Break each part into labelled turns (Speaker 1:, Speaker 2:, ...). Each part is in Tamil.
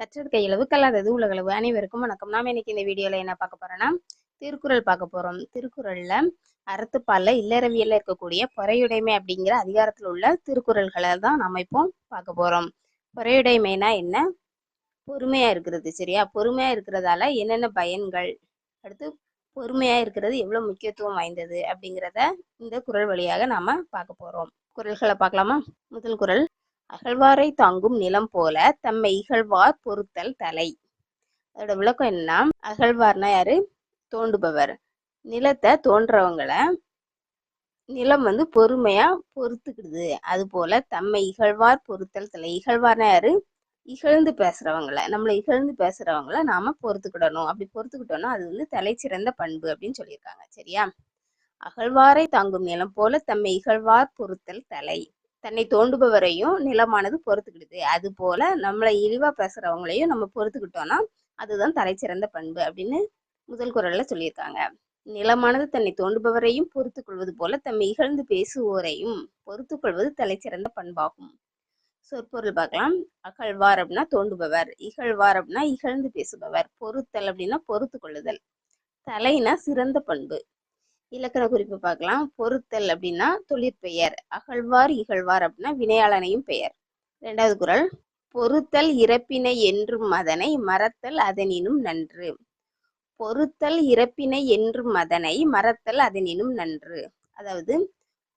Speaker 1: கற்றது கையளவு கல்லாதது உலகளவு அனைவருக்கும் வணக்கம் நாம இன்னைக்கு இந்த வீடியோல என்ன பார்க்க போறோம்னா திருக்குறள் பார்க்க போறோம் திருக்குறள்ல அறத்துப்பால இல்லறவியல்ல இருக்கக்கூடிய பொறையுடைமை அப்படிங்கிற அதிகாரத்தில் உள்ள திருக்குறள்களை தான் நம்ம இப்போ பார்க்க போறோம் பொறையுடைமைனா என்ன பொறுமையா இருக்கிறது சரியா பொறுமையா இருக்கிறதால என்னென்ன பயன்கள் அடுத்து பொறுமையா இருக்கிறது எவ்வளவு முக்கியத்துவம் வாய்ந்தது அப்படிங்கிறத இந்த குரல் வழியாக நாம பார்க்க போறோம் குரல்களை பார்க்கலாமா முதல் குரல் அகழ்வாரை தாங்கும் நிலம் போல தம்மை இகழ்வார் பொறுத்தல் தலை அதோட விளக்கம் என்னன்னா அகழ்வார்னா யாரு தோண்டுபவர் நிலத்தை தோன்றவங்களை நிலம் வந்து பொறுமையா பொறுத்துக்கிடுது அது போல தம்மை இகழ்வார் பொறுத்தல் தலை இகழ்வார்னா யாரு இகழ்ந்து பேசுறவங்கள நம்மளை இகழ்ந்து பேசுறவங்களை நாம பொறுத்துக்கிடணும் அப்படி பொறுத்துக்கிட்டோம்னா அது வந்து தலை சிறந்த பண்பு அப்படின்னு சொல்லியிருக்காங்க சரியா அகழ்வாரை தாங்கும் நிலம் போல தம்மை இகழ்வார் பொறுத்தல் தலை தன்னை தோண்டுபவரையும் நிலமானது பொறுத்துக்கிடுது அது போல நம்மளை இழிவா பேசுறவங்களையும் நம்ம பொறுத்துக்கிட்டோம்னா அதுதான் தலைச்சிறந்த பண்பு அப்படின்னு முதல் குரல்ல சொல்லியிருக்காங்க நிலமானது தன்னை தோண்டுபவரையும் பொறுத்து கொள்வது போல தம்மை இகழ்ந்து பேசுவோரையும் பொறுத்து கொள்வது தலைச்சிறந்த பண்பாகும் சொற்பொருள் பார்க்கலாம் அகழ்வார் அப்படின்னா தோண்டுபவர் இகழ்வார் அப்படின்னா இகழ்ந்து பேசுபவர் பொறுத்தல் அப்படின்னா பொறுத்து கொள்ளுதல் தலைனா சிறந்த பண்பு இலக்கண குறிப்பு பார்க்கலாம் பொருத்தல் அப்படின்னா தொழிற்பெயர் அகழ்வார் இகழ்வார் அப்படின்னா வினையாளனையும் பெயர் ரெண்டாவது குரல் பொருத்தல் இறப்பினை என்றும் அதனை மறத்தல் அதனினும் நன்று பொருத்தல் இறப்பினை என்றும் அதனை மறத்தல் அதனினும் நன்று அதாவது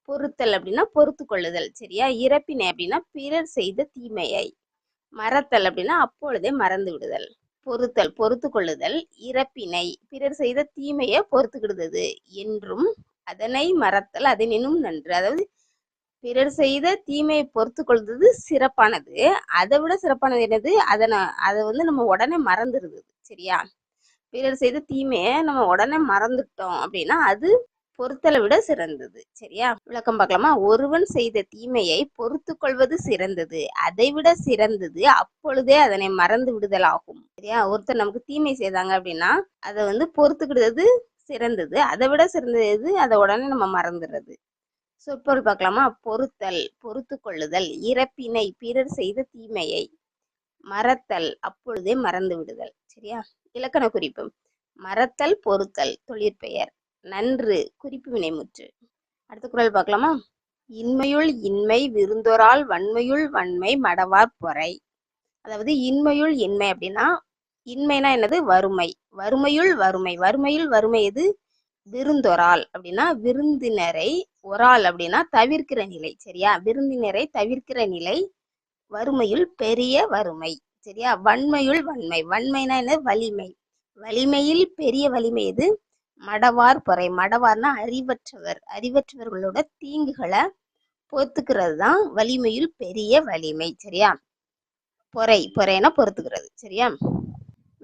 Speaker 1: பொருத்தல் அப்படின்னா பொறுத்து கொள்ளுதல் சரியா இறப்பினை அப்படின்னா பிறர் செய்த தீமையை மறத்தல் அப்படின்னா அப்பொழுதே மறந்து விடுதல் பொறுத்தல் பொறுத்து கொள்ளுதல் இறப்பினை பிறர் செய்த தீமையை பொறுத்துக்கிடுதது என்றும் அதனை மறத்தல் அதனினும் நன்று அதாவது பிறர் செய்த தீமையை பொறுத்து கொள்வது சிறப்பானது அதை விட சிறப்பானது என்னது அதனை அதை வந்து நம்ம உடனே மறந்துடுது சரியா பிறர் செய்த தீமையை நம்ம உடனே மறந்துட்டோம் அப்படின்னா அது பொறுத்தலை விட சிறந்தது சரியா விளக்கம் பார்க்கலாமா ஒருவன் செய்த தீமையை பொறுத்து கொள்வது சிறந்தது அதை விட சிறந்தது அப்பொழுதே அதனை மறந்து விடுதலாகும் சரியா ஒருத்தர் நமக்கு தீமை செய்தாங்க அப்படின்னா அதை வந்து பொறுத்துக்கிடுறது சிறந்தது அதை விட சிறந்தது எது அதை உடனே நம்ம மறந்துடுறது சொற்பொருள் பார்க்கலாமா பொறுத்தல் பொறுத்து கொள்ளுதல் இறப்பினை பிறர் செய்த தீமையை மறத்தல் அப்பொழுதே மறந்து விடுதல் சரியா இலக்கண குறிப்பு மறத்தல் பொறுத்தல் தொழிற்பெயர் நன்று குறிப்பு வினைமுற்று அடுத்த குரல் பார்க்கலாமா இன்மையுள் இன்மை விருந்தோரால் வன்மையுள் வன்மை மடவார் பொறை அதாவது இன்மையுள் இன்மை அப்படின்னா இன்மைனா என்னது வறுமை வறுமையுள் வறுமை வறுமையுள் வறுமை எது விருந்தொரால் அப்படின்னா விருந்தினரை ஒரால் அப்படின்னா தவிர்க்கிற நிலை சரியா விருந்தினரை தவிர்க்கிற நிலை வறுமையுள் பெரிய வறுமை சரியா வன்மையுள் வன்மை வன்மைனா என்ன வலிமை வலிமையில் பெரிய வலிமை எது மடவார் பொறை மடவார்னா அறிவற்றவர் அறிவற்றவர்களோட தீங்குகளை பொறுத்துக்கிறது தான் வலிமையில் பெரிய வலிமை சரியா பொறை பொறைனா பொறுத்துக்கிறது சரியா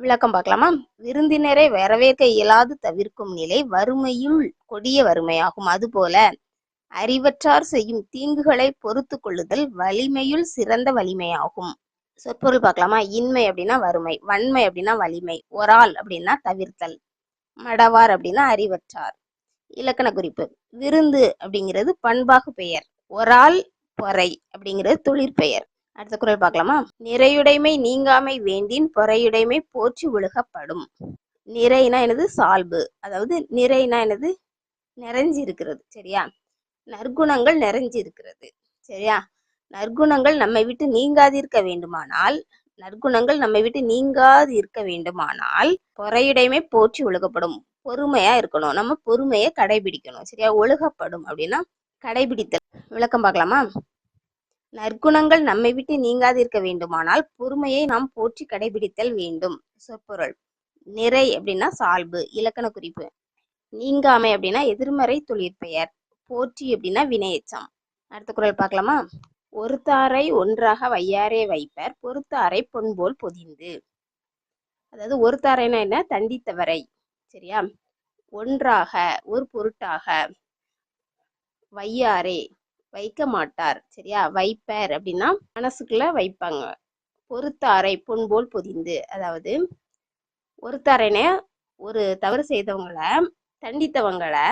Speaker 1: விளக்கம் பார்க்கலாமா விருந்தினரை வரவேற்க இயலாது தவிர்க்கும் நிலை வறுமையுள் கொடிய வறுமையாகும் அதுபோல அறிவற்றார் செய்யும் தீங்குகளை பொறுத்து கொள்ளுதல் வலிமையுள் சிறந்த வலிமையாகும் சொற்பொருள் பார்க்கலாமா இன்மை அப்படின்னா வறுமை வன்மை அப்படின்னா வலிமை ஒரால் அப்படின்னா தவிர்த்தல் மடவார் அப்படின்னா அறிவற்றார் இலக்கண குறிப்பு விருந்து அப்படிங்கிறது பண்பாகு பெயர் ஒரால் பொறை அப்படிங்கிறது தொழிற்பெயர் அடுத்த குரல் பார்க்கலாமா நிறையுடைமை நீங்காமை வேண்டின் பொறையுடைமை போற்றி ஒழுகப்படும் நிறைனா எனது சால்பு அதாவது நிறைனா எனது நிறைஞ்சு இருக்கிறது சரியா நற்குணங்கள் நிறைஞ்சி இருக்கிறது சரியா நற்குணங்கள் நம்மை விட்டு நீங்காதிருக்க வேண்டுமானால் நற்குணங்கள் நம்மை விட்டு நீங்காது இருக்க வேண்டுமானால் பொறையுடைமை போற்றி ஒழுகப்படும் பொறுமையா இருக்கணும் நம்ம பொறுமையை கடைபிடிக்கணும் சரியா ஒழுகப்படும் அப்படின்னா கடைபிடித்தல் விளக்கம் பார்க்கலாமா நற்குணங்கள் நம்மை விட்டு நீங்காதிருக்க வேண்டுமானால் பொறுமையை நாம் போற்றி கடைபிடித்தல் வேண்டும் சொற்பொருள் நிறை அப்படின்னா சால்பு இலக்கண குறிப்பு நீங்காமை அப்படின்னா எதிர்மறை தொழிற்பெயர் போற்றி அப்படின்னா வினையச்சம் அடுத்த குரல் பார்க்கலாமா ஒருத்தாரை ஒன்றாக வையாரே வைப்பர் பொறுத்தாரை பொன்போல் பொதிந்து அதாவது ஒருத்தாரைனா என்ன தண்டித்தவரை சரியா ஒன்றாக ஒரு பொருட்டாக வையாரே வைக்க மாட்டார் சரியா வைப்பார் அப்படின்னா மனசுக்குள்ள வைப்பாங்க பொறுத்தாரை பொன்போல் பொதிந்து அதாவது ஒருத்தாரைனே ஒரு தவறு செய்தவங்களை தண்டித்தவங்களை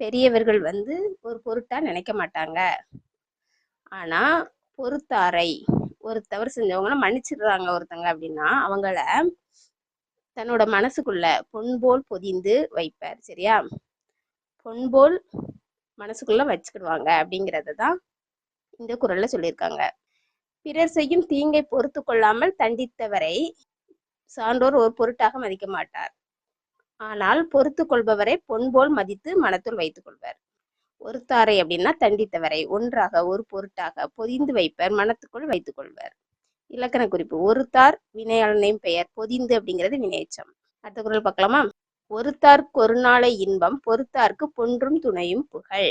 Speaker 1: பெரியவர்கள் வந்து ஒரு பொருட்டா நினைக்க மாட்டாங்க ஆனா பொறுத்தாரை ஒரு தவறு செஞ்சவங்கள மன்னிச்சிடுறாங்க ஒருத்தங்க அப்படின்னா அவங்கள தன்னோட மனசுக்குள்ள பொன்போல் பொதிந்து வைப்பார் சரியா பொன்போல் மனசுக்குள்ள வச்சுக்கிடுவாங்க அப்படிங்கிறத தான் இந்த குரல்ல சொல்லியிருக்காங்க பிறர் செய்யும் தீங்கை பொறுத்து கொள்ளாமல் தண்டித்தவரை சான்றோர் ஒரு பொருட்டாக மதிக்க மாட்டார் ஆனால் பொறுத்து கொள்பவரை பொன்போல் மதித்து மனத்துள் வைத்துக் கொள்வர் ஒருத்தாரை அப்படின்னா தண்டித்தவரை ஒன்றாக ஒரு பொருட்டாக பொதிந்து வைப்பர் மனத்துக்குள் வைத்துக் கொள்வர் இலக்கண குறிப்பு ஒருத்தார் வினையாளனையும் பெயர் பொதிந்து அப்படிங்கிறது வினையச்சம் அடுத்த குரல் பார்க்கலாமா ஒருத்தார்க்கு ஒரு நாளை இன்பம் பொறுத்தார்க்கு பொன்றும் துணையும் புகழ்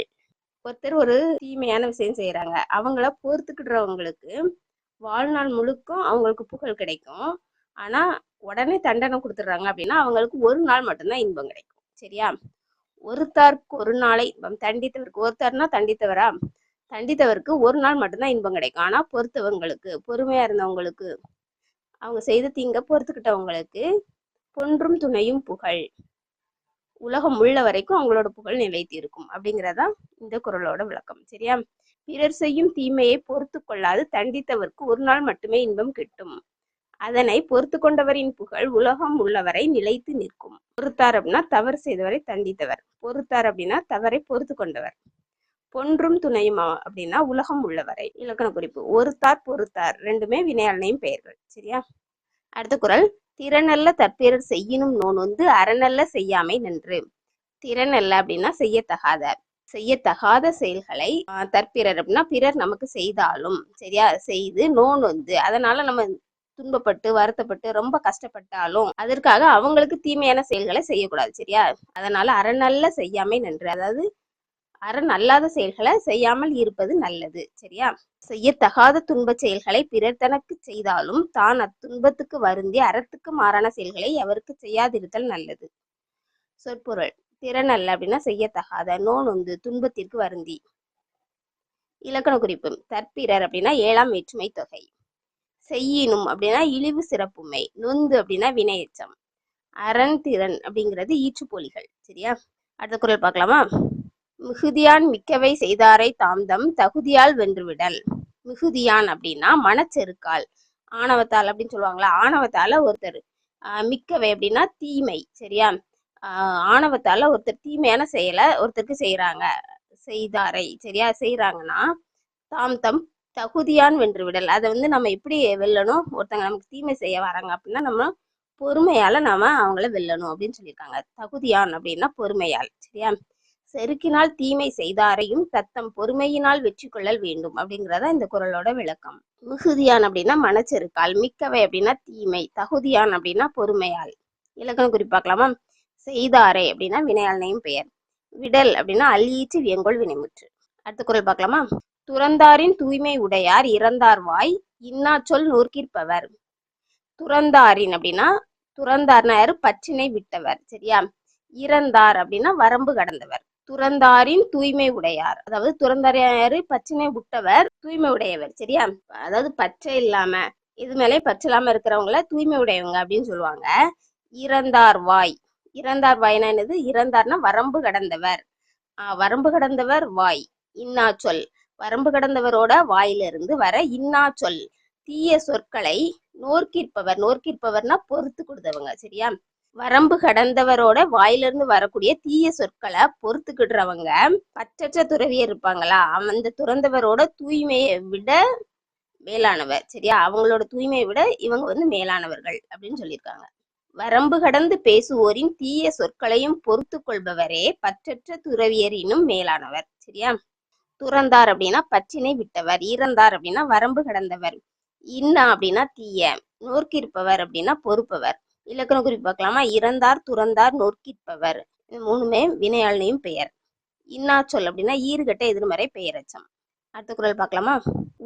Speaker 1: ஒருத்தர் ஒரு தீமையான விஷயம் செய்யறாங்க அவங்கள பொறுத்துக்கிடுறவங்களுக்கு வாழ்நாள் முழுக்கும் அவங்களுக்கு புகழ் கிடைக்கும் ஆனா உடனே தண்டனை கொடுத்துட்றாங்க அப்படின்னா அவங்களுக்கு ஒரு நாள் மட்டும்தான் இன்பம் கிடைக்கும் சரியா ஒருத்தார்க்கு ஒரு நாளை இன்பம் தண்டித்தவருக்கு ஒருத்தர்னா தண்டித்தவரா தண்டித்தவருக்கு ஒரு நாள் மட்டும்தான் இன்பம் கிடைக்கும் ஆனா பொறுத்தவங்களுக்கு பொறுமையா இருந்தவங்களுக்கு அவங்க செய்த தீங்க பொறுத்துக்கிட்டவங்களுக்கு பொன்றும் துணையும் புகழ் உலகம் உள்ள வரைக்கும் அவங்களோட புகழ் இருக்கும் அப்படிங்கிறதா இந்த குரலோட விளக்கம் சரியா பிறர் செய்யும் தீமையை பொறுத்து கொள்ளாது தண்டித்தவர்க்கு ஒரு நாள் மட்டுமே இன்பம் கிட்டும் அதனை பொறுத்து கொண்டவரின் புகழ் உலகம் உள்ளவரை நிலைத்து நிற்கும் பொறுத்தார் அப்படின்னா தவறு செய்தவரை தண்டித்தவர் பொறுத்தார் அப்படின்னா தவறை பொறுத்து கொண்டவர் பொன்றும் துணையுமா அப்படின்னா உலகம் உள்ளவரை இலக்கண குறிப்பு ஒருத்தார் பொறுத்தார் ரெண்டுமே வினையாளனையும் பெயர்கள் சரியா அடுத்த குரல் திறனல்ல தற்பிறர் செய்யணும் நோன் வந்து அறநல்ல செய்யாமை நன்று திறனல்ல அப்படின்னா செய்யத்தகாத செய்யத்தகாத செயல்களை தற்பிறர் அப்படின்னா பிறர் நமக்கு செய்தாலும் சரியா செய்து நோன் வந்து அதனால நம்ம துன்பப்பட்டு வருத்தப்பட்டு ரொம்ப கஷ்டப்பட்டாலும் அதற்காக அவங்களுக்கு தீமையான செயல்களை செய்யக்கூடாது சரியா அதனால அறநல்ல செய்யாமை நன்று அதாவது அறன் அல்லாத செயல்களை செய்யாமல் இருப்பது நல்லது சரியா செய்யத்தகாத துன்ப செயல்களை பிறர் தனக்கு செய்தாலும் தான் அத்துன்பத்துக்கு வருந்தி அறத்துக்கு மாறான செயல்களை அவருக்கு செய்யாதிருத்தல் நல்லது சொற்பொருள் திறன் அல்ல அப்படின்னா செய்யத்தகாத நோ நொந்து துன்பத்திற்கு வருந்தி இலக்கண குறிப்பு தற்பிறர் அப்படின்னா ஏழாம் வேற்றுமை தொகை செய்யினும் அப்படின்னா இழிவு சிறப்புமை நொந்து அப்படின்னா வினையச்சம் அறன் திறன் அப்படிங்கிறது ஈற்றுப்போலிகள் சரியா அடுத்த குரல் பார்க்கலாமா மிகுதியான் மிக்கவை செய்தாரை தாம்தம் தகுதியால் வென்றுவிடல் மிகுதியான் அப்படின்னா மனச்செருக்கால் ஆணவத்தால் அப்படின்னு சொல்லுவாங்களா ஆணவத்தால ஒருத்தர் மிக்கவை அப்படின்னா தீமை சரியா ஆணவத்தால ஒருத்தர் தீமையான செயலை ஒருத்தருக்கு செய்யறாங்க செய்தாரை சரியா செய்யறாங்கன்னா தாம் தம் தகுதியான் வென்று விடல் அதை வந்து நம்ம எப்படி வெல்லணும் ஒருத்தங்க நமக்கு தீமை செய்ய வராங்க அப்படின்னா நம்ம பொறுமையால நாம அவங்கள வெல்லணும் அப்படின்னு சொல்லியிருக்காங்க தகுதியான் அப்படின்னா பொறுமையால் சரியா செருக்கினால் தீமை செய்தாரையும் தத்தம் பொறுமையினால் வெற்றி கொள்ளல் வேண்டும் அப்படிங்கிறதா இந்த குரலோட விளக்கம் மிகுதியான் அப்படின்னா மனச்செருக்கால் மிக்கவை அப்படின்னா தீமை தகுதியான் அப்படின்னா பொறுமையால் இலக்கணம் குறிப்பாக்கலாமா செய்தாரை அப்படின்னா வினையாளனையும் பெயர் விடல் அப்படின்னா அழியீற்று வியங்கோல் வினைமுற்று அடுத்த குரல் பார்க்கலாமா துறந்தாரின் தூய்மை உடையார் இறந்தார் வாய் இன்னா சொல் நூற்கிற்பவர் துறந்தாரின் அப்படின்னா துறந்தார்னா யாரு பற்றினை விட்டவர் சரியா இறந்தார் அப்படின்னா வரம்பு கடந்தவர் துறந்தாரின் தூய்மை உடையார் அதாவது துறந்தாரியார் பச்சனை புட்டவர் தூய்மை உடையவர் சரியா அதாவது பச்சை இல்லாம இது மேலே பச்சை இல்லாம இருக்கிறவங்கள தூய்மை உடையவங்க அப்படின்னு சொல்லுவாங்க இறந்தார் வாய் இறந்தார் வாய்னா என்னது இறந்தார்னா வரம்பு கடந்தவர் வரம்பு கடந்தவர் வாய் இன்னா சொல் வரம்பு கடந்தவரோட வாயிலிருந்து வர இன்னா சொல் தீய சொற்களை நோர்க்கிற்பவர் நோர்க்கிற்பவர்னா பொறுத்து கொடுத்தவங்க சரியா வரம்பு கடந்தவரோட வாயிலிருந்து வரக்கூடிய தீய சொற்களை பொறுத்துக்கிடுறவங்க பற்றற்ற துறவியர் இருப்பாங்களா அந்த துறந்தவரோட தூய்மையை விட மேலானவர் சரியா அவங்களோட தூய்மையை விட இவங்க வந்து மேலானவர்கள் அப்படின்னு சொல்லியிருக்காங்க வரம்பு கடந்து பேசுவோரின் தீய சொற்களையும் பொறுத்து கொள்பவரே பற்றற்ற துறவியரினும் மேலானவர் சரியா துறந்தார் அப்படின்னா பற்றினை விட்டவர் இறந்தார் அப்படின்னா வரம்பு கடந்தவர் இன்னா அப்படின்னா தீய நோர்க்கிருப்பவர் அப்படின்னா பொறுப்பவர் இலக்கண குறிப்பு பார்க்கலாமா இறந்தார் துறந்தார் நொறுக்கிற்பவர் இது மூணுமே வினையாளனையும் பெயர் இன்னா சொல் அப்படின்னா ஈறுகட்ட எதிர்மறை பெயரச்சம் அடுத்த குரல் பார்க்கலாமா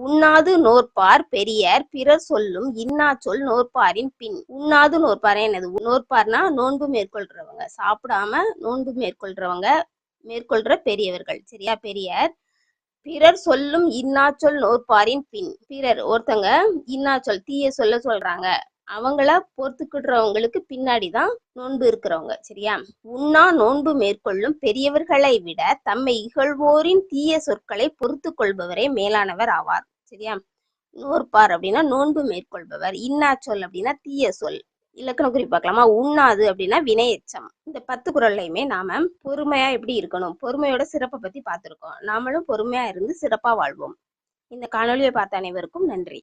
Speaker 1: உண்ணாது நோற்பார் பெரியர் பிறர் சொல்லும் இன்னா சொல் நோற்பாரின் பின் உண்ணாது நோற்பார் என்னது நோற்பார்னா நோன்பு மேற்கொள்றவங்க சாப்பிடாம நோன்பு மேற்கொள்றவங்க மேற்கொள்ற பெரியவர்கள் சரியா பெரியார் பிறர் சொல்லும் இன்னா சொல் நோற்பாரின் பின் பிறர் ஒருத்தங்க இன்னா சொல் தீய சொல்ல சொல்றாங்க அவங்கள பொறுத்துக்கிடுறவங்களுக்கு பின்னாடிதான் நோன்பு இருக்கிறவங்க சரியா உண்ணா நோன்பு மேற்கொள்ளும் பெரியவர்களை விட தம்மை இகழ்வோரின் தீய சொற்களை பொறுத்து கொள்பவரே மேலானவர் ஆவார் சரியா நோற்பார் அப்படின்னா நோன்பு மேற்கொள்பவர் இன்னா சொல் அப்படின்னா தீய சொல் இலக்கணம் குறி பார்க்கலாமா உண்ணாது அப்படின்னா வினையச்சம் இந்த பத்து குரல்லையுமே நாம பொறுமையா எப்படி இருக்கணும் பொறுமையோட சிறப்பை பத்தி பார்த்துருக்கோம் நாமளும் பொறுமையா இருந்து சிறப்பா வாழ்வோம் இந்த காணொலியை பார்த்த அனைவருக்கும் நன்றி